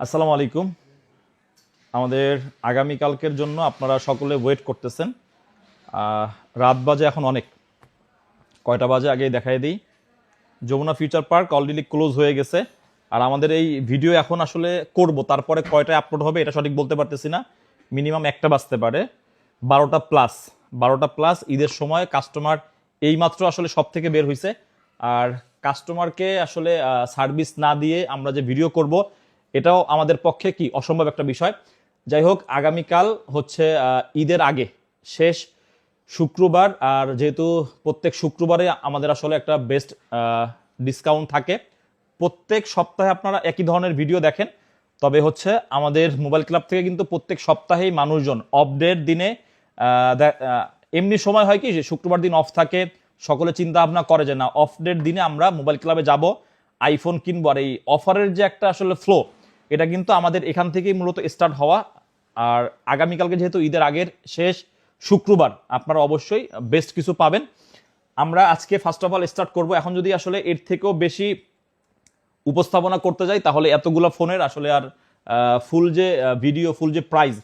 আসসালামু আলাইকুম। আমাদের আগামীকালকের জন্য আপনারা সকলে ওয়েট করতেছেন। রাত বাজে এখন অনেক। কয়টা বাজে আগেই দেখাই দিই। Jamuna Future Park already close হয়ে গেছে। আর আমাদের এই ভিডিও এখন আসলে করব। তারপরে কয়টায় আপলোড হবে এটা সঠিক বলতে পারতেছি না। মিনিমাম একটা বাজতে পারে। বারোটা প্লাস বারোটা প্লাস ঈদের সময় কাস্টমার এইমাত্র আসলে সব থেকে বের হয়েছে আর কাস্টমারকে আসলে সার্ভিস না দিয়ে আমরা যে ভিডিও করব এটাও আমাদের পক্ষে কি অসম্ভব একটা বিষয়। যাই হোক আগামীকাল হচ্ছে ঈদের আগে, শেষ শুক্রবার, আর যেহেতু প্রত্যেক শুক্রবারে আমাদের আসলে একটা বেস্ট ডিসকাউন্ট থাকে, প্রত্যেক সপ্তাহে আপনারা একই ধরনের ভিডিও দেখেন। তবে হচ্ছে আমাদের মোবাইল ক্লাব থেকে কিন্তু প্রত্যেক সপ্তাহেই মানুষজন অফ ডের দিনে এমনি সময় হয় কি যে শুক্রবার দিন অফ থাকে, সকলে চিন্তা ভাবনা করে যে না অফ ডের দিনে আমরা মোবাইল ক্লাবে যাব আইফোন কিনবো, আর এই অফারের যে একটা আসলে ফ্লো এটা কিন্তু আমাদের এখান থেকেই মূলত স্টার্ট হওয়া। আর আগামীকালকে যেহেতু ঈদের আগের শেষ শুক্রবার, আপনারা অবশ্যই বেস্ট কিছু পাবেন। আমরা আজকে ফার্স্ট অফ অল স্টার্ট করব। এখন যদি আসলে এর থেকেও বেশি উপস্থাপনা করতে যাই, তাহলে এতগুলো ফোনের আসলে আর ফুল যে ভিডিও ফুল যে প্রাইস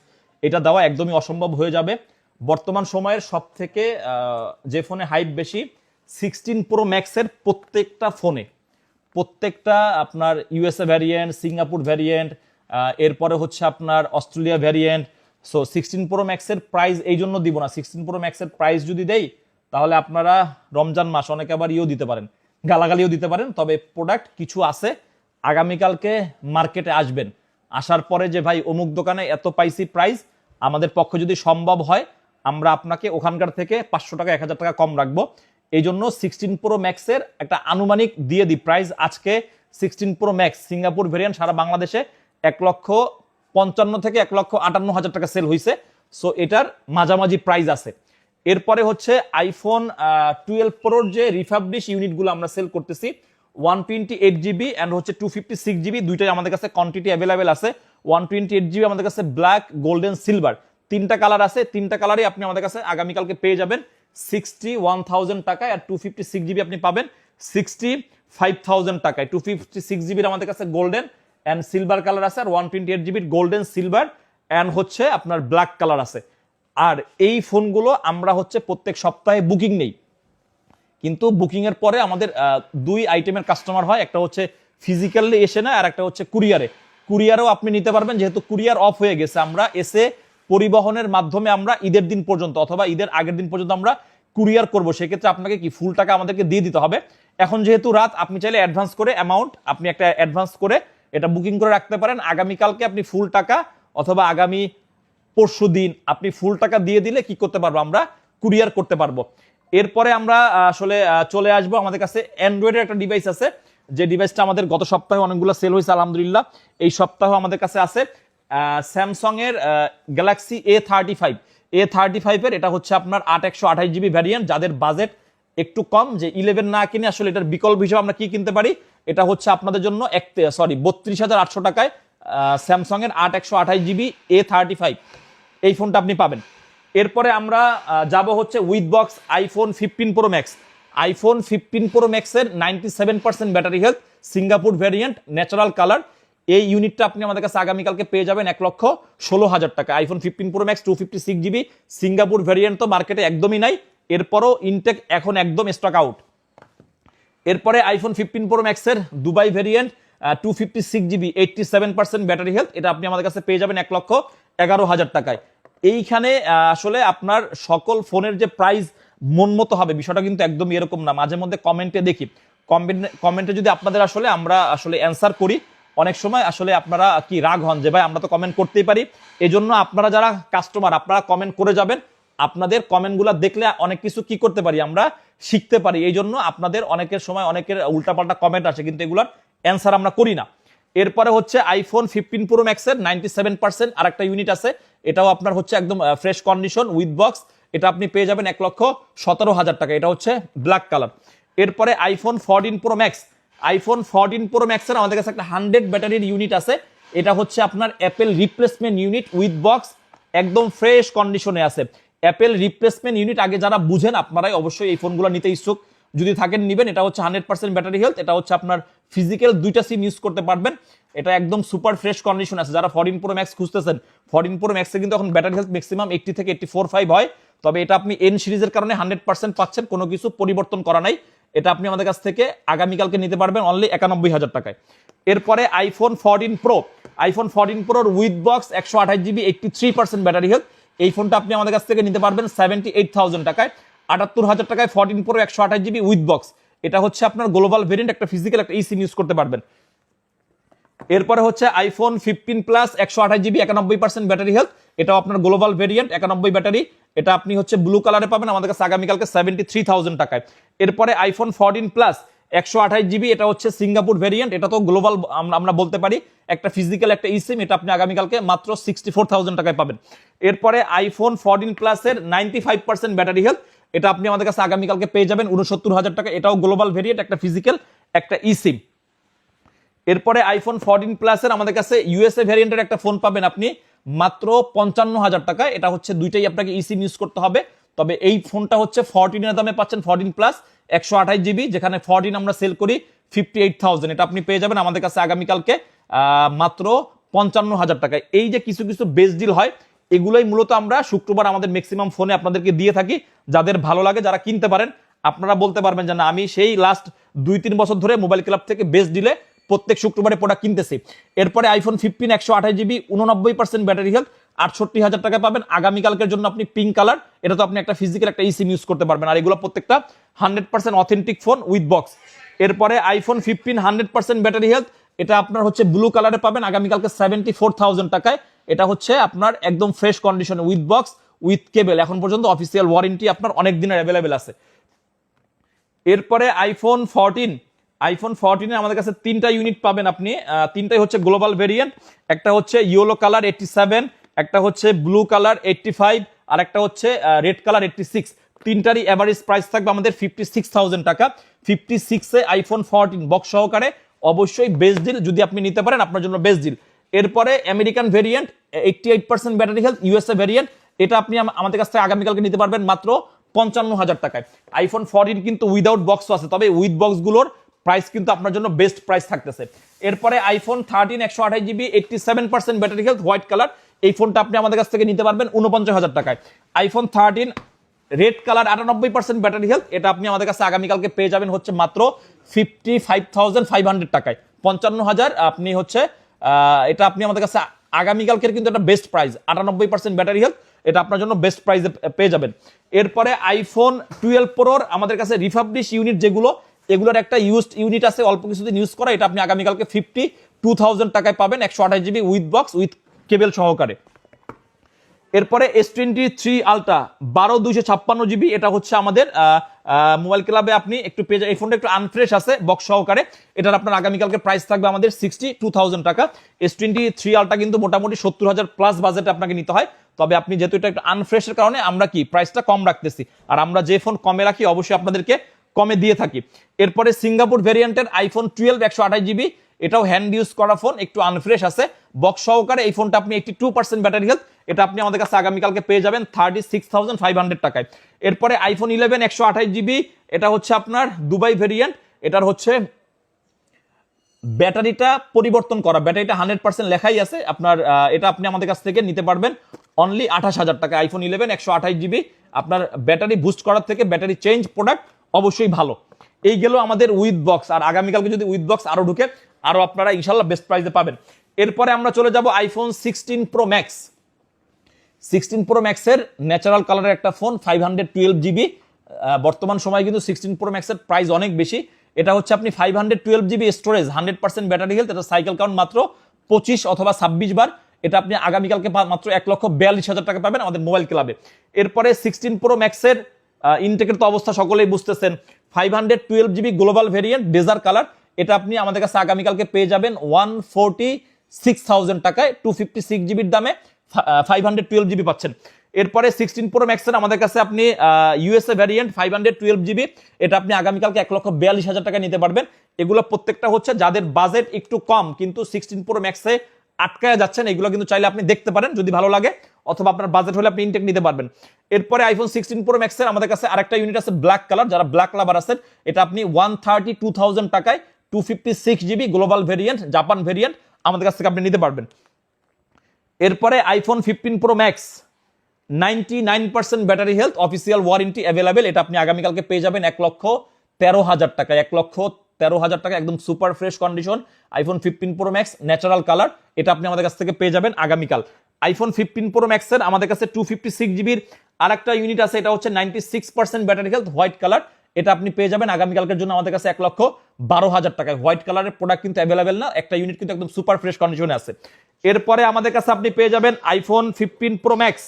এটা দেওয়া একদমই অসম্ভব হয়ে যাবে। বর্তমান সময়ের সব থেকে যে ফোনে হাইপ বেশি সিক্সটিন প্রো ম্যাক্সের প্রত্যেকটা ফোনে প্রত্যেকটা আপনার ইউএসএ ভ্যারিয়েন্ট সিঙ্গাপুর ভ্যারিয়েন্ট এরপরে হচ্ছে আপনার Australia variant so sixteen pro ম্যাক্সের প্রাইস এই জন্য দিব না। সিক্সটিন প্রো ম্যাক্সের প্রাইস যদি দেই, তাহলে আপনারা রমজান মাস অনেকে আবার ইয়েও দিতে পারেন, গালাগালিও দিতে পারেন। তবে প্রোডাক্ট কিছু আছে, আগামীকালকে মার্কেটে আসবেন। আসার পরে যে ভাই অমুক দোকানে এত পাইসি প্রাইস আমাদের পক্ষে যদি সম্ভব হয়, আমরা আপনাকে ওখানকার থেকে পাঁচশো টাকা, এক হাজার টাকা কম রাখব। এই জন্য সিক্সটিন প্রো ম্যাক্সের একটা আনুমানিক দিয়ে দিই প্রাইস আজকে sixteen pro max Singapore variant সারা বাংলাদেশে এক লক্ষ পঞ্চান্ন থেকে এক লক্ষ আটান্ন হাজার টাকা সেল হয়েছে সো এটার মাঝামাঝি প্রাইস আছে। এরপরে হচ্ছে আইফোন টুয়েলভ প্রোর যে রিফাবলিশ ইউনিটগুলো আমরা সেল করতেছি one twenty eight GB and হচ্ছে টু ফিফটি সিক্স জিবি দুইটাই আমাদের কাছে কোয়ান্টিটি অ্যাভেলেবেল আছে। ওয়ান টোয়েন্টি এইট জিবি আমাদের কাছে ব্ল্যাক গোল্ডেন সিলভার তিনটা কালার আছে। তিনটা কালারই আপনি আমাদের কাছে আগামীকালকে পেয়ে যাবেন। সিক্সটি ওয়ান থাউজেন্ড টাকায় আর টু ফিফটি সিক্স জিবি আপনি পাবেন। সিক্সটি ফাইভ থাউজেন্ড টাকায়। টু ফিফটি সিক্স জিবির আমাদের কাছে গোল্ডেন অ্যান্ড সিলভার কালার আছে আর ওয়ান টোয়েন্টি এইট জিবির গোল্ডেন সিলভার অ্যান্ড হচ্ছে আপনার ব্ল্যাক কালার আছে। আর এই ফোনগুলো আমরা হচ্ছে প্রত্যেক সপ্তাহে বুকিং নেই। কিন্তু বুকিং এর পরে আমাদের দুই আইটেমের কাস্টমার হয়। একটা হচ্ছে ফিজিক্যালি এসে না, আর একটা হচ্ছে কুরিয়ারে কুরিয়ারও আপনি নিতে পারবেন, যেহেতু কুরিয়ার অফ হয়ে গেছে। আমরা এসে পরিবহনের মাধ্যমে আমরা ঈদের দিন পর্যন্ত অথবা ঈদের আগের দিন পর্যন্ত আমরা কুরিয়ার করব, সেক্ষেত্রে আপনাকে কি ফুল টাকা আমাদেরকে দিয়ে দিতে হবে। এখন যেহেতু রাত, আপনি চাইলে অ্যাডভান্স করে অ্যামাউন্ট আপনি একটা অ্যাডভান্স করে এটা বুকিং করে রাখতে পারেন। আগামীকালকে আপনি ফুল টাকা অথবা আগামী পরশু দিন আপনি ফুল টাকা দিয়ে দিলে কি করতে পারব আমরা? কুরিয়ার করতে পারব। এরপরে আমরা আসলে চলে আসব আমাদের কাছে অ্যান্ড্রয়েডের একটা ডিভাইস আছে। যে ডিভাইসটা আমাদের গত সপ্তাহে অনেকগুলো সেল হয়েছে, আলহামদুলিল্লাহ। এই সপ্তাহ আমাদের কাছে আছে। স্যামসং এর Galaxy A thirty five A thirty ফাইভের এটা হচ্ছে আপনার আট একশো আঠাশ জিবি ভ্যারিয়েন্ট যাদের বাজেট একটু কম, যে ইলেভেন না কিনে আসলে এটার বিকল্প হিসেবে আমরা কি কিনতে পারি? এটা হচ্ছে আপনাদের জন্য এক সরি বত্রিশ হাজার আটশো টাকায় স্যামসং এর আট একশো আঠাশ জিবি এ থার্টি ফাইভ এই ফোনটা আপনি পাবেন। এরপরে আমরা যাব হচ্ছে with box iPhone fifteen pro max iPhone fifteen pro ম্যাক্সের ninety seven percent battery health Singapore variant natural colour এই ইউনিটটা আপনি আমাদের কাছে আগামীকালকে পেয়ে যাবেন এক লক্ষ ষোলো হাজার টাকা। IPhone fifteen pro max two fifty six GB Singapore variant তো মার্কেটে একদমই নাই। এরপরও ইনটেক এখন একদম স্টক আউট এরপরে আইফোন ফিফটিন প্রো ম্যাক্সের Dubai variant two fifty six GB eighty seven percent battery health এটা আপনি আমাদের কাছে পেয়ে যাবেন এক লক্ষ এগারো হাজার টাকায়। এইখানে আসলে আপনার সকল ফোনের যে প্রাইস মন মতো হবে, বিষয়টা কিন্তু একদম এরকম না। মাঝে মধ্যে কমেন্টে দেখি। কমেন্টে যদি আপনাদের আসলে আমরা আসলে অ্যান্সার করি অনেক সময় আসলে আপনারা কি রাগ হন যে, ভাই, আমরা তো কমেন্ট করতেই পারি। এজন্য আপনারা যারা কাস্টমার আপনারা কমেন্ট করে যাবেন। আপনাদের কমেন্টগুলো দেখলে অনেক কিছু কি করতে পারি আমরা? শিখতে পারি। এই জন্য আপনাদের অনেকের সময় অনেকের উল্টাপাল্টা কমেন্ট আসে, কিন্তু এগুলোর অ্যান্সার আমরা করি না। এরপরে হচ্ছে আইফোন ফিফটিন প্রো ম্যাক্সের নাইনটি সেভেন পার্সেন্ট আর একটা ইউনিট আছে। এটাও আপনার হচ্ছে একদম ফ্রেশ কন্ডিশন উইথ বক্স এটা আপনি পেয়ে যাবেন এক লক্ষ সতেরো হাজার টাকা। এটা হচ্ছে ব্ল্যাক কালার এরপরে iPhone fourteen pro max iPhone fourteen pro ম্যাক্সের আমাদের কাছে একটা হান্ড্রেড ব্যাটারির ইউনিট আছে। এটা হচ্ছে আপনার Apple replacement unit with box একদম ফ্রেশ কন্ডিশনে আছে। অ্যাপেল রিপ্লেসমেন্ট ইউনিট আগে যারা বুঝেন, আপনারাই অবশ্যই এই ফোনগুলো নিতে ইচ্ছুক। যদি থাকেন, নিবেন, এটা হচ্ছে হান্ড্রেড পার্সেন্ট ব্যাটারি হেলথ এটা হচ্ছে আপনার ফিজিক্যাল দুইটা সিম ইউজ করতে পারবেন। এটা একদম সুপার ফ্রেশ কন্ডিশন আছে। যারা ফরিন প্রো ম্যাক্স খুঁজতেছেন ফরিন প্রো ম্যাক্সে কিন্তু এখন ব্যাটারি হেলথ ম্যাক্সিমাম এইটটি থেকে এইটটি ফোর ফাইভ হয়। তবে এটা আপনি এন সিরিজের কারণে হান্ড্রেড পার্সেন্ট পাচ্ছেন, কোনো কিছু পরিবর্তন করা নাই। এটা আপনি আমাদের কাছ থেকে আগামীকালকে নিতে পারবেন অনলি একানব্বই হাজার টাকায়। এরপরে iPhone fourteen pro iPhone fourteen প্রোর with box একশো আঠাশ GB eighty three percent battery health এই ফোনটা আপনি আমাদের কাছ থেকে নিতে পারবেন সেভেন্টি এইট থাউজেন্ড টাকায়। আটাত্তর হাজার টাকায় ফোরটিন প্রো একশো আঠাশ জিবি উইথ বক্স এটা হচ্ছে আপনার গ্লোবাল ভেরিয়েন্ট একটা ফিজিক্যাল একটা ইসিম ইউজ করতে পারবেন। এরপরে হচ্ছে আইফোন ফিফটিন প্লাস একশো আঠাশ জিবি একানব্বই পার্সেন্ট ব্যাটারি হেলথ এটাও আপনার গ্লোবাল ভেরিয়েন্ট একানব্বই ব্যাটারি এটা আপনি হচ্ছে ব্লু কালারে পাবেন, আমাদের কাছে আগামীকালকে সেভেন্টি থ্রি থাউজেন্ড টাকায়। এরপরে আইফোন ফোরটিন প্লাস একশো আঠাশ জিবি এটা হচ্ছে সিঙ্গাপুর ভেরিয়েন্ট এটা তো গ্লোবাল আমরা বলতে পারি, একটা ফিজিক্যাল একটা ইসিম এটা আপনি আগামীকালকে মাত্র সিক্সটি ফোর থাউজেন্ড টাকায় পাবেন। এরপরে আইফোন ফোরটিন প্লাসের ninety five percent battery health এটা আপনি আমাদের কাছে আগামীকালকে পেয়ে যাবেন উনসত্তর হাজার টাকা, এটাও গ্লোবাল ভেরিয়েন্ট একটা ফিজিক্যাল একটা ইসিম এরপরে আইফোন ফোরটিন প্লাসের আমাদের কাছে ইউএসএ ভ্যারিয়েন্টের একটা ফোন পাবেন আপনি মাত্র পঞ্চান্ন হাজার টাকা এটা হচ্ছে দুইটাই আপনাকে ইসিম ইউজ করতে হবে। তবে এই ফোনটা হচ্ছে ফোরটিনের দামে পাচ্ছেন ফোরটিন প্লাস একশো আঠাশ জিবি যেখানে ফোরটিন আমরা সেল করি ফিফটি এইট থাউজেন্ড এটা আপনি পেয়ে যাবেন আমাদের কাছে আগামীকালকে মাত্র পঞ্চান্ন হাজার টাকায়। এই যে কিছু কিছু বেস্ট ডিল হয়, এগুলোই মূলত আমরা শুক্রবার আমাদের ম্যাক্সিমাম ফোনে আপনাদেরকে দিয়ে থাকি। যাদের ভালো লাগে, যারা কিনতে পারেন, আপনারা বলতে পারবেন যে না, আমি সেই লাস্ট দুই, তিন বছর ধরে মোবাইল ক্লাব থেকে বেস্ট ডিলে প্রত্যেক শুক্রবারে প্রোডাক্ট কিনতেছি। এরপরে আইফোন ফিফটিন একশো আঠাশ জিবি উননব্বই পার্সেন্ট ব্যাটারি হেলথ আটষট্টি হাজার টাকা পাবেন। আগামীকালকের জন্য আপনি পিঙ্ক কালার এটা তো আপনি একটা ফিজিক্যাল একটা ইসিম ইউজ করতে পারবেন। আর এগুলো প্রত্যেকটা hundred percent authentic phone with box এরপরে iPhone fifteen hundred percent battery health এটা আপনার হচ্ছে ব্লু কালারে পাবেন। আগামীকালকে সেভেন্টি ফোর থাউজেন্ড টাকায়। এটা হচ্ছে আপনার একদম ফ্রেশ কন্ডিশনে উইথ বক্স উইথ কেবেল এখন পর্যন্ত অফিসিয়াল ওয়ারেন্টি আপনার অনেক দিনের অ্যাভেলেবেল আছে। এরপরে আইফোন ফোরটিন আইফোন ফোরটিনে আমাদের কাছে তিনটা ইউনিট পাবেন আপনি। তিনটাই হচ্ছে গ্লোবাল ভেরিয়েন্ট একটা হচ্ছে ইয়েলো কালার এইটটি সেভেন একটা হচ্ছে ব্লু কালার এইটটি ফাইভ আর একটা হচ্ছে রেড কালার এইটটি সিক্স তিনটারই অ্যাভারেজ প্রাইস থাকবে আমাদের ফিফটি সিক্স থাউজেন্ড টাকা। ফিফটি সিক্সে আইফোন ফোরটিন বক্স সহকারে অবশ্যই বেস্ট ডিল যদি আপনি নিতে পারেন, আপনার জন্য বেস্ট ডিল এরপরে American variant eighty eight percent battery health USA variant এটা আপনি আম- আমাদের কাছ থেকে আগামীকালকে নিতে পারবেন মাত্র পঞ্চান্ন হাজার টাকায়। আইফোন ফোরটিন কিন্তু উইদাউট বক্সও আছে, তবে উইথ বক্সগুলোর প্রাইস কিন্তু আপনার জন্য বেস্ট প্রাইস থাকতেছে। এরপরে আইফোন থার্টিন একশো আঠাশ GB eighty seven percent battery health white colour এই ফোনটা আপনি আমাদের কাছ থেকে নিতে পারবেন উনপঞ্চাশ হাজার টাকায়। আইফোন থার্টিন রেড কালার আটানব্বই পার্সেন্ট ব্যাটারি হেলথ এটা আপনি আমাদের কাছে আগামীকালকে পেয়ে যাবেন হচ্ছে মাত্র fifty five thousand five hundred টাকায়। পঞ্চান্ন হাজার আপনি হচ্ছে এটা আপনি আমাদের কাছে আগামীকালকের কিন্তু একটা বেস্ট প্রাইস আটানব্বই পার্সেন্ট ব্যাটারি হেলথ এটা আপনার জন্য বেস্ট প্রাইসে পেয়ে যাবেন। এরপরে আইফোন টুয়েলভ প্রোর আমাদের কাছে রিফাবলিশ ইউনিট যেগুলো এগুলোর একটা ইউজড ইউনিট আছে, অল্প কিছুদিন ইউজ করা, এটা আপনি আগামীকালকে ফিফটি টু থাউজেন্ড টাকায় পাবেন, একশো আঠাশ GB with box with cable সহকারে। এরপরে এস টোয়েন্টি থ্রি আলট্রা বারো দুইশো ছাপ্পান্ন জিবি এটা হচ্ছে আমাদের মোবাইল ক্লাবে আপনি একটু পেয়ে এই ফোনটা একটু আনফ্রেশ আছে বক্স সহকারে। এটার আপনার আগামীকালকে প্রাইস থাকবে আমাদের সিক্সটি টু থাউজেন্ড টাকা। এস টোয়েন্টি থ্রি আলট্রা কিন্তু মোটামুটি সত্তর হাজার প্লাস বাজেটে আপনাকে নিতে হয়। তবে আপনি যেহেতু এটা একটু আনফ্রেশের কারণে আমরা কি প্রাইসটা কম রাখতেছি। আর আমরা যে ফোন কমে রাখি, অবশ্যই আপনাদেরকে কমে দিয়ে থাকি। এরপরে সিঙ্গাপুর ভেরিয়েন্টের আইফোন টুয়েলভ একশো আঠাশ জিবি এটাও হ্যান্ড ইউজ করা ফোন একটু আনফ্রেশ আছে। বক্স সহকারে এই ফোনটা আপনি একটি টু পার্সেন্ট ব্যাটারি হেলথ এটা আপনি আমাদের কাছে আগামীকালকে পেয়ে যাবেন thirty six thousand five hundred টাকায়। এরপরে আইফোন ইলেভেন একশো আঠাশ জিবি এটা হচ্ছে আপনার দুবাই ভেরিয়েন্ট, এটার হচ্ছে ব্যাটারিটা পরিবর্তন করা। ব্যাটারিটা হান্ড্রেড পার্সেন্ট লেখাই আছে, আপনার এটা আপনি আমাদের কাছ থেকে নিতে পারবেন। অনলি আঠাশ হাজার টাকা আইফোন ইলেভেন একশো আঠাশ জিবি আপনার ব্যাটারি বুস্ট করার থেকে ব্যাটারি চেঞ্জ প্রোডাক্ট অবশ্যই ভালো। এই গেল আমাদের উইথ বক্স আর আগামীকালকে যদি উইথ বক্স আরও ঢুকে, আরও আপনারা ইনশাল্লাহ বেস্ট প্রাইসে পাবেন। এরপরে আমরা চলে যাব iPhone sixteen pro max sixteen pro ম্যাক্সের ন্যাচারাল কালারের একটা phone five hundred twelve GB বর্তমান সময়ে কিন্তু সিক্সটিন প্রো ম্যাক্সের প্রাইস অনেক বেশি। এটা হচ্ছে আপনি five hundred twelve GB storage hundred percent battery health এটা সাইকেল কাউন্ট মাত্র পঁচিশ অথবা ছাব্বিশ বার। এটা আপনি আগামীকালকে মাত্র এক লক্ষ বিয়াল্লিশ হাজার টাকা পাবেন আমাদের মোবাইল ক্লাবে এরপরে সিক্সটিন প্রো ম্যাক্সের ইনটেকের তো অবস্থা সকলেই বুঝতেছেন। Five hundred twelve GB global variant desert colour এটা আপনি আমাদের কাছে আগামীকালকে পেয়ে যাবেন ওয়ান ফোরটি সিক্স থাউজেন্ড টাকায় টু ফিফটি সিক্স জিবির দামে ফাইভ হান্ড্রেড টুয়েলভ জিবি পাচ্ছেন। এরপরে সিক্সটিন প্রো ম্যাক্সের আমাদের কাছে আপনি USA variant five hundred twelve GB এটা আপনি আগামীকালকে এক লক্ষ বিয়াল্লিশ হাজার টাকা নিতে পারবেন। এগুলো প্রত্যেকটা হচ্ছে যাদের বাজেট একটু কম, কিন্তু সিক্সটিন প্রো ম্যাক্সে আটকায় যাচ্ছেন, এগুলো কিন্তু চাইলে আপনি দেখতে পারেন, যদি ভালো লাগে। অথবা আপনার বাজেট হলে আপনি ইনটেক নিতে পারবেন। এরপরে আইফোন সিক্সটিন প্রো ম্যাক্সের আমাদের কাছে আরেকটা ইউনিট আছে ব্ল্যাক কালার যারা ব্ল্যাক লাভার আছেন, এটা আপনি ওয়ান থার্টি টু থাউজেন্ড টাকায় two fifty six GB global variant Japan variant আমাদের কাছ থেকে আপনি নিতে পারবেন। এরপরে iPhone fifteen pro max ninety nine percent battery health official warranty available এটা আপনি আগামীকালকে পেয়ে যাবেন এক লক্ষ তেরো হাজার টাকা এক লক্ষ তেরো হাজার টাকা একদম super fresh condition iPhone fifteen pro max natural colour এটা আপনি আমাদের কাছ থেকে পেয়ে যাবেন আগামীকাল। আইফোন ফিফটিন প্রো ম্যাক্সের আমাদের কাছে টু ফিফটি সিক্স জিবির আর একটা ইউনিট আছে, এটা হচ্ছে ninety six percent battery health white colour এটা আপনি পেয়ে যাবেন আগামীকালকের জন্য আমাদের কাছে এক লক্ষ বারো হাজার টাকায়। হোয়াইট কালারের প্রোডাক্ট কিন্তু অ্যাভেলেবেল না, একটা ইউনিট কিন্তু একদম সুপার ফ্রেশ কন্ডিশনে আছে। এরপরে আমাদের কাছে আপনি পেয়ে যাবেন iPhone fifteen pro max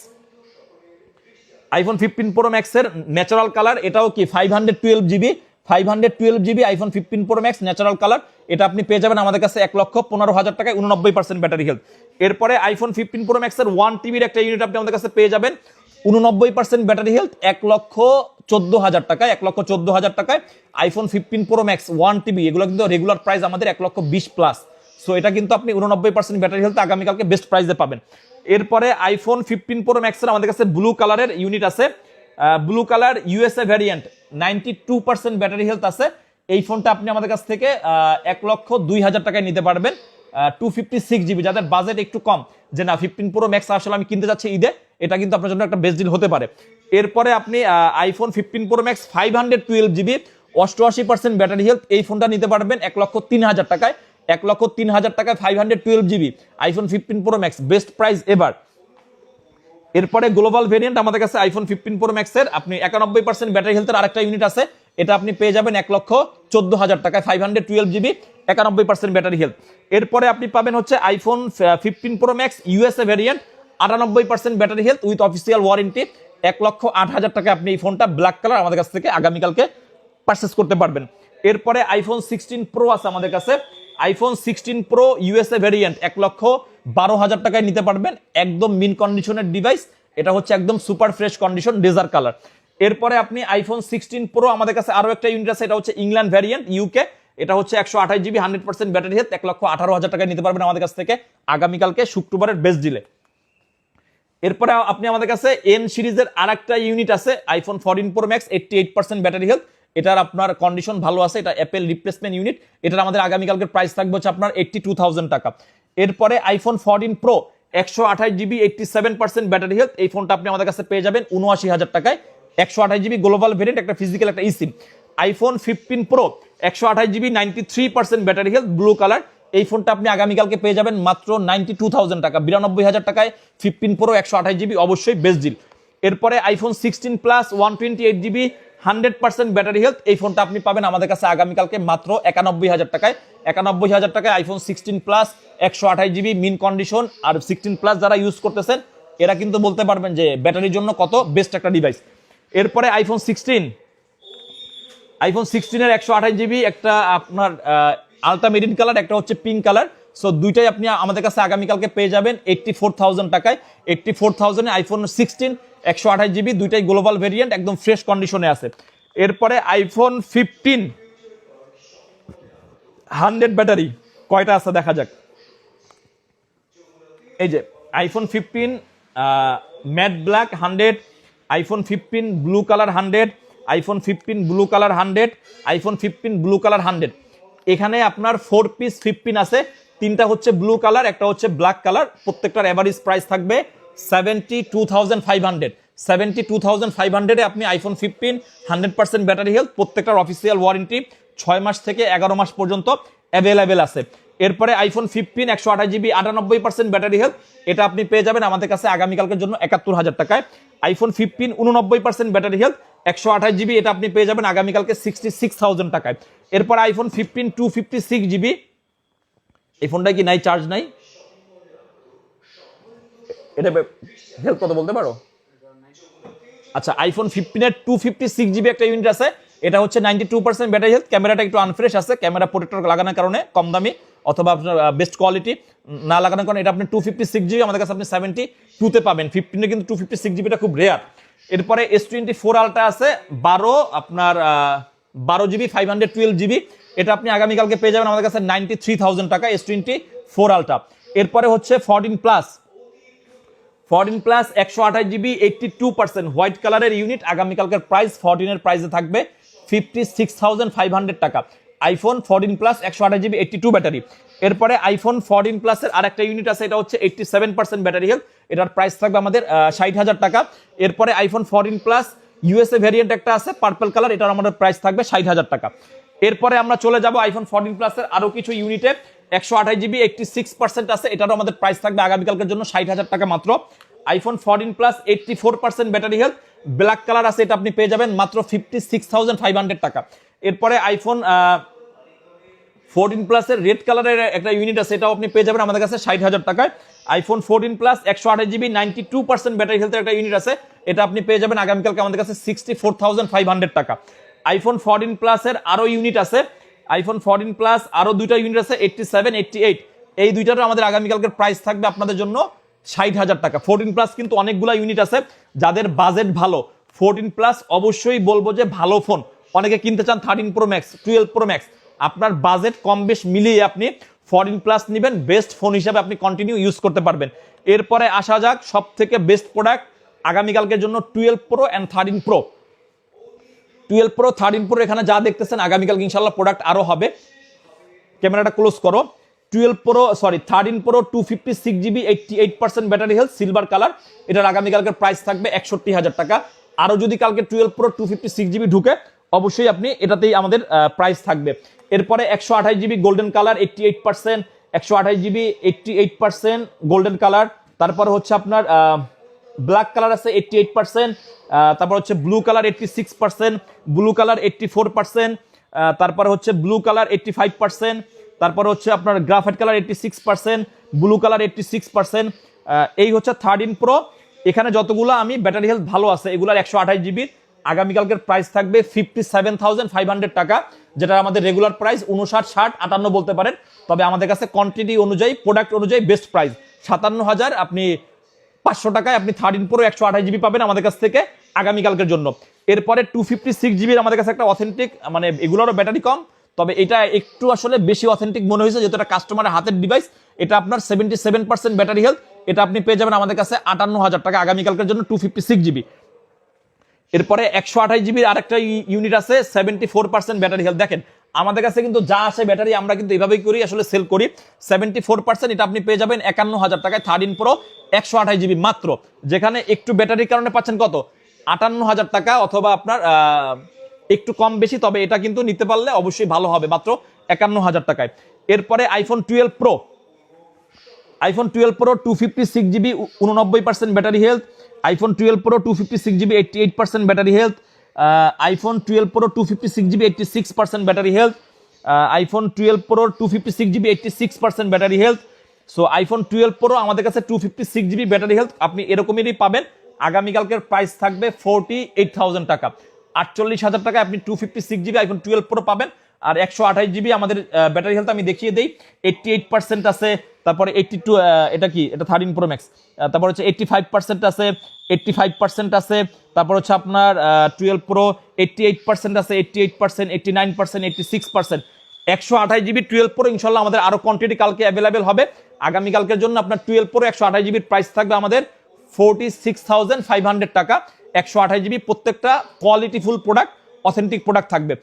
iPhone fifteen pro ম্যাক্সের ন্যাচারাল কালার এটাও কি five hundred twelve GB five hundred twelve GB iPhone fifteen pro max natural colour এটা আপনি পেয়ে যাবেন আমাদের কাছে এক লক্ষ পনেরো হাজার টাকায় উননব্বই পার্সেন্ট ব্যাটারি হেলথ এরপরে আইফোন ফিফটিন প্রো ম্যাক্সের ওয়ান টিবির একটা ইউনিট আপনি আমাদের কাছে পেয়ে যাবেন। উননব্বই পার্সেন্ট ব্যাটারি হেলথ এক লক্ষ চোদ্দ হাজার টাকায়, এক লক্ষ চোদ্দ হাজার টাকায় iPhone fifteen pro max one TB এগুলো কিন্তু রেগুলার প্রাইস আমাদের এক লক্ষ বিশ প্লাস সো এটা কিন্তু আপনি উননব্বই পার্সেন্ট ব্যাটারি হেলথ আগামীকালকে বেস্ট প্রাইসে পাবেন। এরপরে আইফোন ফিফটিন প্রো ম্যাক্সের আমাদের কাছে ব্লু কালারের ইউনিট আছে। Blue colour USA variant ninety two percent battery health আছে। এই ফোনটা আপনি আমাদের কাছ থেকে এক লক্ষ দুই হাজার টাকায় নিতে পারবেন টু ফিফটি সিক্স জিবি যাদের বাজেট একটু কম। যে না ফিফটিন প্রো ম্যাক্স আসলে আমি কিনতে যাচ্ছি ঈদে, এটা কিন্তু আপনার জন্য একটা বেস্ট ডিল হতে পারে। এরপরে আপনি iPhone fifteen pro max five hundred twelve GB অষ্টআশি পার্সেন্ট ব্যাটারি হেলথ এই ফোনটা নিতে পারবেন এক লক্ষ তিন হাজার টাকায়। এক লক্ষ তিন হাজার টাকায় five hundred twelve GB iPhone fifteen pro max best price এবার এরপরে গ্লোবাল ভেরিয়েন্ট আমাদের কাছে আইফোন ফিফটিন প্রো ম্যাক্সের আপনি একানব্বই পার্সেন্ট ব্যাটারি হেলথের আরেকটা ইউনিট আছে এটা আপনি পেয়ে যাবেন এক লক্ষ চোদ্দ হাজার টাকায় ফাইভ হান্ড্রেড টুয়েলভ জিবি একানব্বই পার্সেন্ট ব্যাটারি হেলথ এরপরে আপনি পাবেন হচ্ছে iPhone fifteen pro max USA variant আটানব্বই percent battery health with official warranty এক লক্ষ আট হাজার টাকা আপনি এই ফোনটা ব্ল্যাক কালার আমাদের কাছ থেকে আগামীকালকে পারচেস করতে পারবেন। এরপরে আইফোন সিক্সটিন প্রো আছে আমাদের কাছে। IPhone sixteen pro USA variant এক লক্ষ বারো হাজার টাকায় নিতে পারবেন। একদম মিন কন্ডিশনের ডিভাইস এটা হচ্ছে একদম super fresh condition desert colour এরপরে আপনি আইফোন সিক্সটিন প্রো আমাদের কাছে আরও একটা ইউনিট আছে, এটা হচ্ছে ইংল্যান্ড ভ্যারিয়েন্ট ইউকে এটা হচ্ছে একশো আঠাশ GB hundred percent battery health এক লক্ষ আঠারো হাজার টাকায় নিতে পারবেন আমাদের কাছ থেকে আগামীকালকে শুক্রবারের বেস্ট ডিলে এরপরে আপনি আমাদের কাছে এন সিরিজের আর একটা ইউনিট আছে iPhone fourteen pro max eighty eight percent battery health এটার আপনার কন্ডিশন ভালো আছে, এটা অ্যাপেল রিপ্লেসমেন্ট ইউনিট এটার আমাদের আগামীকালকের প্রাইস থাকবে হচ্ছে আপনার এইটটি টু থাউজেন্ড টাকা। এরপরে আইফোন ফোরটিন প্রো একশো আঠাশ GB eighty seven percent battery health এই ফোনটা আপনি আমাদের কাছে পেয়ে যাবেন, উনআশি হাজার টাকায়। একশো আঠাশ জিবি গ্লোবাল ভেরিয়েন্ট, একটা ফিজিক্যাল একটা ইসিম আইফোন ফিফটিন প্রো একশো আঠাশ GB ninety three percent battery health blue colour এই ফোনটা আপনি আগামীকালকে পেয়ে যাবেন মাত্র নাইনটি টু থাউজেন্ড টাকা, বিরানব্বই হাজার টাকায়। ফিফটিন প্রো একশো আঠাশ জিবি, অবশ্যই বেস্ট ডিল এরপরে iPhone sixteen plus one twenty eight GB hundred percent battery health এই ফোনটা আপনি পাবেন আমাদের কাছে আগামীকালকে মাত্র একানব্বই হাজার টাকায়। একানব্বই হাজার টাকায় আইফোন সিক্সটিন প্লাস একশো আঠাশ জিবি মিন কন্ডিশন আর সিক্সটিন প্লাস যারা ইউজ করতেছেন, এরা কিন্তু বলতে পারবেন যে ব্যাটারির জন্য কত বেস্ট একটা ডিভাইস এরপরে আইফোন সিক্সটিন আইফোন সিক্সটিনের একশো আঠাশ জিবি একটা আপনার আলট্রা মেরিন কালার একটা হচ্ছে পিঙ্ক কালার সো দুইটাই আপনি আমাদের কাছে আগামীকালকে পেয়ে যাবেন এইটটি ফোর থাউজেন্ড টাকায়। এইটটি ফোর থাউজেন্ডে আইফোন সিক্সটিন একশো আঠাশ জিবি দুইটাই গ্লোবাল ভেরিয়েন্ট একদম ফ্রেশ কন্ডিশনে আছে। এরপরে আইফোন ফিফটিন হান্ড্রেড ব্যাটারি কয়টা আছে দেখা যাক। এই যে iPhone fifteen matte black hundred iPhone fifteen blue colour hundred iPhone fifteen blue colour hundred iPhone fifteen blue colour hundred এখানে আপনার ফোর পিস ফিফটিন আছে, তিনটা হচ্ছে ব্লু কালার একটা হচ্ছে ব্ল্যাক কালার প্রত্যেকটার অ্যাভারেজ প্রাইস থাকবে seventy two thousand five hundred seventy two thousand five হান্ড্রেডে আপনি iPhone fifteen hundred percent battery health প্রত্যেকটার অফিসিয়াল ওয়ারেন্টি ছয় মাস থেকে এগারো মাস পর্যন্ত অ্যাভেলেবেল আছে। এরপরে আইফোন ফিফটিন একশো আঠাশ জিবি আটানব্বই পার্সেন্ট ব্যাটারি হেলথ এটা আপনি পেয়ে যাবেন আমাদের কাছে আগামীকালকের জন্য একাত্তর হাজার টাকায়। আইফোন ফিফটিন উননব্বই পার্সেন্ট ব্যাটারি হেলথ একশো আঠাশ জিবি এটা আপনি পেয়ে যাবেন আগামীকালকে সিক্সটি সিক্স থাউজেন্ড টাকায়। এরপর iPhone fifteen two fifty six GB এই ফোনটা কি নাই চার্জ নাই? এটা হেলথ কত বলতে পারো? আচ্ছা আইফোন ফিফটিনের টু ফিফটি সিক্স জিবি একটা ইউনিট আছে, এটা হচ্ছে ninety two percent battery health ক্যামেরাটা একটু আনফ্রেশ আছে, ক্যামেরা প্রোটেক্টর লাগানোর কারণে কম দামি। অথবা আপনার বেস্ট কোয়ালিটি না লাগানোর কারণে এটা আপনি টু ফিফটি সিক্স জিবি আমাদের কাছে আপনি সেভেন্টি টুতে পাবেন। ফিফটিনে কিন্তু টু ফিফটি সিক্স জিবিটা খুব রেয়ার এরপরে এস টোয়েন্টি ফোর আলটা আছে, বারো, আপনার বারো GB five hundred twelve GB এটা আপনি আগামীকালকে পেয়ে যাবেন আমাদের কাছে নাইনটি থ্রি থাউজেন্ড টাকা এস টোয়েন্টি ফোর আলটা এরপরে হচ্ছে ফোরটিন প্লাস ফরটিন প্লাস একশো আঠাশ GB eighty two percent white কালারের ইউনিট আগামীকালকের প্রাইস ফোরটিনের প্রাইসে থাকবে fifty six thousand five hundred টাকা। আইফোন ফোরটিন প্লাস একশো আঠাশ জিবি এইটটি টু ব্যাটারি এরপরে আইফোন ফোরটিন প্লাসের আর একটা ইউনিট আছে, এটা হচ্ছে eighty seven percent battery health এটার প্রাইস থাকবে আমাদের ষাট হাজার টাকা। এরপরে iPhone fourteen plus USA variant একটা আছে পার্পল কালার এটার আমাদের প্রাইস থাকবে ষাট হাজার টাকা। এরপরে আমরা চলে যাব আইফোন ফোরটিন প্লাসের আরও কিছু ইউনিটে একশো আঠাশ জিবি এইটটি সিক্স পার্সেন্ট আছে এটারও আমাদের প্রাইস থাকবে আগামীকালকের জন্য ষাট হাজার টাকা মাত্র। IPhone fourteen plus eighty four percent battery health black colour আছে, এটা আপনি পেয়ে যাবেন মাত্র fifty six thousand five hundred টাকা। এরপরে আইফোন ফোরটিন প্লাসের রেড কালারের একটা ইউনিট আছে, এটাও আপনি পেয়ে যাবেন আমাদের কাছে ষাট হাজার টাকায়। আইফোন ফোরটিন প্লাস একশো আঠাশ GB ninety two percent battery হেলথের একটা ইউনিট আছে, এটা আপনি পেয়ে যাবেন আগামীকালকে আমাদের কাছে sixty four thousand five hundred টাকা আইফোন ফোরটিন প্লাসের আরও ইউনিট আছে আইফোন ফোরটিন প্লাস আরও দুইটা ইউনিট আছে এইটটি সেভেন এইটটি এইট এই দুইটারও আমাদের আগামীকালকের প্রাইস থাকবে আপনাদের জন্য ষাট হাজার টাকা। ফোরটিন প্লাস কিন্তু অনেকগুলো ইউনিট আছে, যাদের বাজেট ভালো। ফোরটিন প্লাস অবশ্যই বলব যে ভালো ফোন অনেকে কিনতে চান thirteen pro max twelve pro max আপনার বাজেট কম বেশ মিলিয়ে আপনি ফরেন প্লাস নেবেন বেস্ট ফোন হিসাবে আপনি কন্টিনিউ ইউজ করতে পারবেন। এরপরে আসা যাক সব থেকে বেস্ট প্রোডাক্ট আগামীকালকের জন্য twelve pro and thirteen pro twelve pro thirteen pro এখানে যা দেখতেছেন আগামীকালকে ইনশাল্লাহ প্রোডাক্ট আরও হবে। ক্যামেরাটা ক্লোজ করো। Twelve pro sorry thirteen pro two fifty six GB eighty eight percent battery health silver colour এটার আগামীকালকের প্রাইস থাকবে একষট্টি হাজার টাকা। আরও যদি কালকে twelve pro two fifty six GB ঢুকে, অবশ্যই আপনি এটাতেই আমাদের প্রাইস থাকবে। এরপরে একশো আঠাশ GB golden colour eighty eight percent একশো আঠাশ GB eighty eight percent golden colour তারপর হচ্ছে আপনার ব্ল্যাক কালার আছে এইটটি এইট পার্সেন্ট তারপর হচ্ছে blue colour eighty six percent blue colour eighty four percent তারপর হচ্ছে blue colour eighty five percent তারপর হচ্ছে আপনার graphite colour eighty six percent blue colour eighty six percent এই হচ্ছে থার্ড ইন প্রো এখানে যতগুলো আমি ব্যাটারি হেলথ ভালো আছে, এগুলার একশো আঠাশ জিবির আগামীকালকের প্রাইস থাকবে fifty seven thousand five hundred টাকা যেটা আমাদের রেগুলার প্রাইস উনষাট ষাট, আটান্ন বলতে পারেন। তবে আমাদের কাছে কোয়ান্টিটি অনুযায়ী প্রোডাক্ট অনুযায়ী বেস্ট প্রাইস সাতান্ন হাজার আপনি পাঁচশো টাকায় আপনি থার্টিন প্রো একশো আঠাশ জিবি পাবেন আমাদের কাছ থেকে আগামীকালকের জন্য। এরপরে টু ফিফটি সিক্স জিবির আমাদের কাছে একটা অথেন্টিক মানে এগুলোরও ব্যাটারি কম, তবে এটা একটু আসলে বেশি অথেন্টিক মনে হয়েছে, যেহেতু এটা কাস্টমারের হাতের ডিভাইস এটা আপনার seventy seven percent battery health এটা আপনি পেয়ে যাবেন আমাদের কাছে আটান্ন হাজার টাকা আগামীকালকের জন্য টু ফিফটি সিক্স জিবি এরপরে একশো আঠাশ জিবির আরেকটা ইউনিট আছে seventy four percent battery health দেখেন, আমাদের কাছে কিন্তু যা আসে ব্যাটারি আমরা কিন্তু এভাবেই করি, আসলে সেল করি। সেভেন্টি ফোর পার্সেন্ট এটা আপনি পেয়ে যাবেন একান্ন হাজার টাকায় থার্টিন প্রো একশো আঠাশ জিবি মাত্র। যেখানে একটু ব্যাটারির কারণে পাচ্ছেন কত? আটান্ন হাজার টাকা অথবা আপনার একটু কম বেশি, তবে এটা কিন্তু নিতে পারলে অবশ্যই ভালো হবে, মাত্র একান্ন হাজার টাকায়। এরপরে iPhone twelve pro iPhone twelve pro two fifty six GB উননব্বই percent battery health iPhone twelve pro two fifty six GB eighty eight percent battery health iPhone twelve pro two fifty six GB eighty six percent battery health iPhone twelve pro two fifty six GB eighty six percent battery health so iPhone twelve pro আমাদের কাছে two fifty six GB battery health আপনি এরকমেরই পাবেন। আগামীকালকের price থাকবে forty eight thousand টাকা। আটচল্লিশ হাজার টাকা আপনি two fifty six GB iPhone twelve pro পাবেন। আর একশো আঠাশ জিবি আমাদের ব্যাটারি হেলথ আমি দেখিয়ে দিই। এইটটি এইট পার্সেন্ট আছে তারপরে এইটটি টু এটা কি? এটা থার্টিন প্রো ম্যাক্স তারপর হচ্ছে এইটটি ফাইভ পার্সেন্ট আছে এইটটি ফাইভ পার্সেন্ট আছে, তারপর হচ্ছে আপনার twelve pro eighty eight percent আছে eighty eight percent eighty nine percent eighty six percent একশো আঠাশ জিবি টুয়েলভ প্রো ইনশাল্লাহ আমাদের আরও কোয়ান্টিটি কালকে অ্যাভেলেবেল হবে। আগামীকালকের জন্য আপনার টুয়েলভ প্রো একশো আঠাশ জিবির প্রাইস থাকবে আমাদের forty six thousand five hundred টাকা। একশো আঠাশ জিবি প্রত্যেকটা কোয়ালিটিফুল প্রোডাক্ট অথেন্টিক প্রোডাক্ট থাকবে।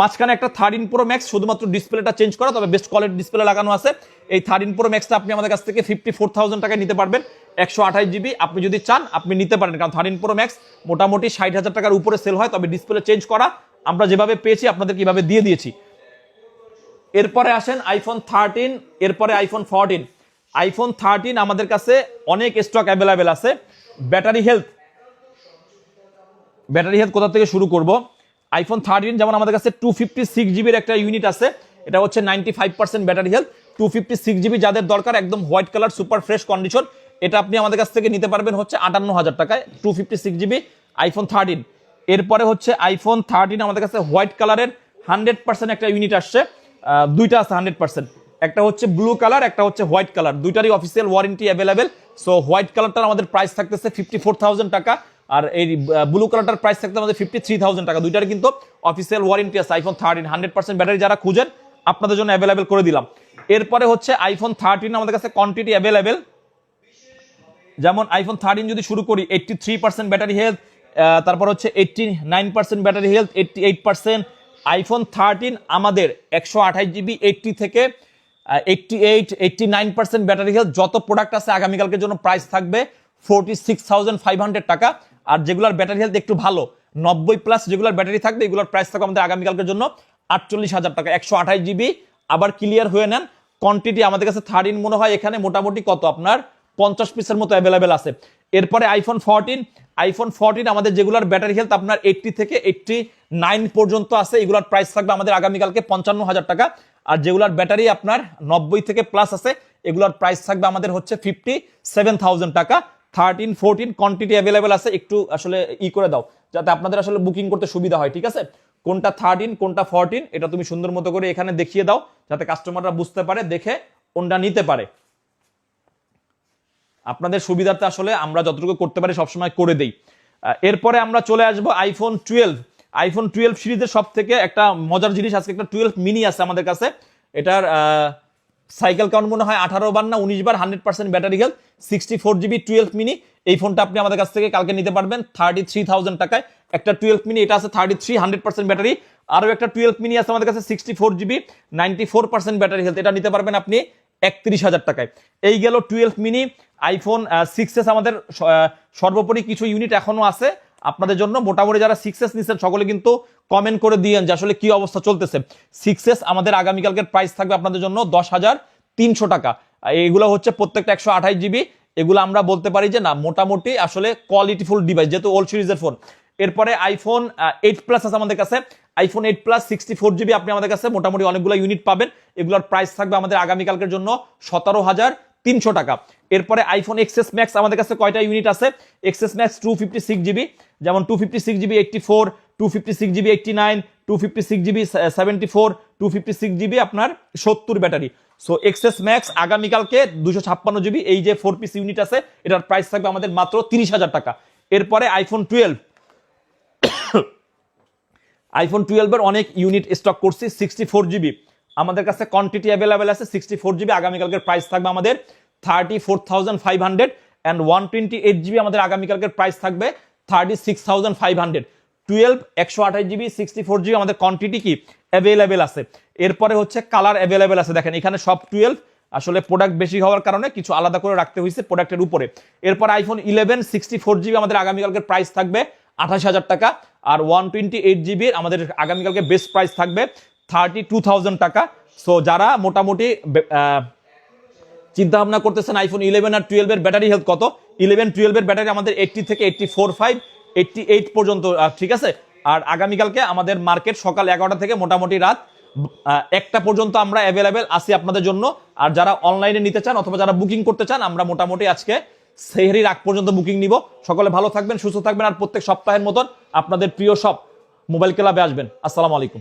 মাঝখানে একটা থার্টিন প্রো ম্যাক্স শুধুমাত্র ডিসপ্লেটা চেঞ্জ করা, তবে বেস্ট কোয়ালিটি ডিসপ্লে লাগানো আছে। এই থার্টিন প্রো ম্যাক্সটা আপনি আমাদের কাছ থেকে ফিফটি ফোর থাউজেন্ড টাকায় নিতে পারবেন। একশো আঠাশ জিবি আপনি যদি চান, আপনি নিতে পারেন। কারণ থার্টিন প্রো ম্যাক্স মোটামুটি ষাট হাজার টাকার উপরে সেল হয়, তবে ডিসপ্লে চেঞ্জ করা আমরা যেভাবে পেয়েছি আপনাদের কীভাবে দিয়ে দিয়েছি। এরপরে আসেন আইফোন থার্টিন এরপরে আইফোন ফোরটিন আইফোন থার্টিন আমাদের কাছে অনেক স্টক অ্যাভেলেবেল আছে। ব্যাটারি হেলথ ব্যাটারি হেলথ কোথা থেকে শুরু করব? আইফোন থার্টিন যেমন আমাদের কাছে টু ফিফটি সিক্স জিবির একটা ইউনিট আছে, এটা হচ্ছে ninety five percent battery health two fifty six GB যাদের দরকার, একদম white colour super fresh condition এটা আপনি আমাদের কাছ থেকে নিতে পারবেন হচ্ছে আটান্ন হাজার টাকায় two fifty six GB iPhone thirteen এরপরে হচ্ছে আইফোন থার্টিন আমাদের কাছে হোয়াইট কালারের হান্ড্রেড পার্সেন্ট একটা ইউনিট আসছে দুইটা আছে হান্ড্রেড পার্সেন্ট একটা হচ্ছে ব্লু কালার একটা হচ্ছে হোয়াইট কালার দুইটারই official warranty available so white কালারটার আমাদের প্রাইস থাকতেছে ফিফটি ফোর টাকা, আর এই ব্লু কালারটার প্রাইস থাকতে আমাদের ফিফটি থ্রি থাউজেন্ড টাকা। দুইটার কিন্তু অফিসিয়াল ওয়ারেন্টি আছে আইফোন থার্টিন হান্ড্রেড ব্যাটারি যারা খুঁজেন, আপনাদের জন্য অ্যাভেলেবেল করে দিলাম। এরপরে হচ্ছে আইফোন থার্টিন আমাদের কাছে কোয়ান্টিটি অ্যাভেলেবেল যেমন আইফোন থার্টিন যদি শুরু করি eighty three percent battery health তারপর হচ্ছে eighty nine percent battery health eighty eight percent iPhone thirteen আমাদের একশো আঠাশ জিবি এইটটি থেকে eighty eight eighty nine percent battery health যত প্রোডাক্ট আছে আগামীকালকের জন্য প্রাইস থাকবে forty six thousand five hundred টাকা। আর যেগুলোর ব্যাটারি হেলথ একটু ভালো, নব্বই প্লাস যেগুলোর ব্যাটারি থাকবে, এগুলোর প্রাইস থাকবে আমাদের আগামীকালকের জন্য আটচল্লিশ হাজার টাকা, একশো আঠাশ জিবি আবার ক্লিয়ার হয়ে নেন কোয়ান্টিটি আমাদের কাছে থার্টিন মনে হয়, এখানে মোটামুটি কত আপনার? পঞ্চাশ পিসের মতো অ্যাভেলেবেল আছে। এরপরে আইফোন ফোরটিন আইফোন ফোরটিন আমাদের যেগুলোর ব্যাটারি হেলথ আপনার এইটটি থেকে এইটটি নাইন পর্যন্ত আছে, এগুলোর প্রাইস থাকবে আমাদের আগামীকালকে পঞ্চান্ন হাজার টাকা। আর যেগুলোর ব্যাটারি আপনার নব্বই থেকে প্লাস আছে, এগুলোর প্রাইস থাকবে আমাদের হচ্ছে ফিফটি সেভেন থাউজেন্ড টাকা। থার্টিন ফোরটিন কোয়ান্টিটি অ্যাভেলেবেল আছে, একটু আসলে ই করে দাও, যাতে আপনাদের আসলে বুকিং করতে সুবিধা হয়, ঠিক আছে? কোনটা থার্টিন কোনটা ফোরটিন এটা তুমি সুন্দর মতো করে এখানে দেখিয়ে দাও, যাতে কাস্টমাররা বুঝতে পারে, দেখে কোনটা নিতে পারে। আপনাদের সুবিধার্থে আসলে আমরা যতটুকু করতে পারি সবসময় করে দেই। এরপরে আমরা চলে আসব আইফোন টুয়েলভ আইফোন টুয়েলভ সিরিজের সব থেকে একটা মজার জিনিস, আজকে একটা টুয়েলভ মিনি আছে আমাদের কাছে। এটার সাইকেল কাউন্ট মনে হয় আঠারো বার না উনিশ বার hundred percent battery health sixty four GB twelve mini এই ফোনটা আপনি আমাদের কাছ থেকে কালকে নিতে পারবেন থার্টি থ্রি থাউজেন্ড টাকায়। একটা টুয়েলভ মিনি এটা আছে thirty three hundred percent battery আরও একটা টুয়েলভ মিনি আছে আমাদের কাছে sixty four GB ninety four percent battery health এটা নিতে পারবেন আপনি একত্রিশ হাজার টাকায়। এই গেল twelve mini iPhone six S আমাদের সর্বোপরি কিছু ইউনিট এখনও আছে। আপনাদের জন্য মোটামুটি যারা সিক্স এস নিচ্ছেন, সকলে কিন্তু কমেন্ট করে দিয়েন যে আসলে কি অবস্থা চলতেছে। সিক্স এস আমাদের আগামীকালকের প্রাইস থাকবে আপনাদের জন্য দশ হাজার তিনশো টাকা। এগুলো হচ্ছে প্রত্যেকটা একশো আঠাশ জিবি এগুলো আমরা বলতে পারি যে না, মোটামুটি আসলে কোয়ালিটিফুল ডিভাইস যেহেতু ওল্ড সিরিজের ফোন এরপরে আইফোন এইট প্লাস আছে আমাদের কাছে। IPhone eight plus sixty four GB আপনি আমাদের কাছে মোটামুটি অনেকগুলো ইউনিট পাবেন। এগুলোর প্রাইস থাকবে আমাদের আগামীকালকের জন্য সতেরো হাজার তিনশো টাকা। এরপরে আইফোন এক্সএস ম্যাক্স আমাদের কাছে কয়টা ইউনিট আছে? XS max two fifty six GB যেমন two fifty six GB eighty four two fifty six GB eighty nine two fifty six GB seventy four two fifty six GB আপনার সত্তর battery. So XS max আগামীকালকে দুশো ছাপ্পান্ন GB এই যে four piece unit আছে, এটার প্রাইস থাকবে আমাদের মাত্র তিরিশ হাজার টাকা। এরপরে আইফোন টুয়েলভ আইফোন টুয়েলভের অনেক ইউনিট স্টক করছি সিক্সটি ফোর জিবি আমাদের কাছে কোয়ান্টিটি অ্যাভেলেবেল আছে সিক্সটি ফোর জিবি আগামীকালকের প্রাইস থাকবে আমাদের thirty four thousand five hundred and one twenty eight GB আমাদের আগামীকালকের প্রাইস থাকবে thirty six thousand five hundred twelve একশো আঠাশ জিবি সিক্সটি ফোর জিবি আমাদের কোয়ান্টিটি কি? অ্যাভেলেবেল আছে। এরপরে হচ্ছে কালার অ্যাভেলেবেল আছে। দেখেন, এখানে সব টুয়েলভ আসলে প্রোডাক্ট বেশি হওয়ার কারণে কিছু আলাদা করে রাখতে হয়েছে প্রোডাক্টের উপরে। এরপর iPhone eleven sixty four GB আমাদের আগামীকালকের প্রাইস থাকবে আঠাশ হাজার টাকা আর ওয়ান টোয়েন্টি এইট জিবির আমাদের আগামীকালকে বেস্ট প্রাইস থাকবে থার্টি টু থাউজেন্ড টাকা। সো যারা মোটামুটি চিন্তা ভাবনা করতেছেন আইফোন ইলেভেন আর টুয়েলভের ব্যাটারি হেলথ কত ইলেভেন টুয়েলভের ব্যাটারি আমাদের এইটটি থেকে eighty four five eighty eight পর্যন্ত ঠিক আছে? আর আগামীকালকে আমাদের মার্কেট সকাল এগারোটা থেকে মোটামুটি রাত একটা পর্যন্ত আমরা অ্যাভেলেবেল আছি আপনাদের জন্য। আর যারা অনলাইনে নিতে চান অথবা যারা বুকিং করতে চান, আমরা মোটামুটি আজকে সেহরির আগ পর্যন্ত বুকিং নিব। সকলে ভালো থাকবেন, সুস্থ থাকবেন, আর প্রত্যেক সপ্তাহের মতন আপনাদের প্রিয় সব মোবাইল ক্লাবে আসবেন। আসসালামু আলাইকুম।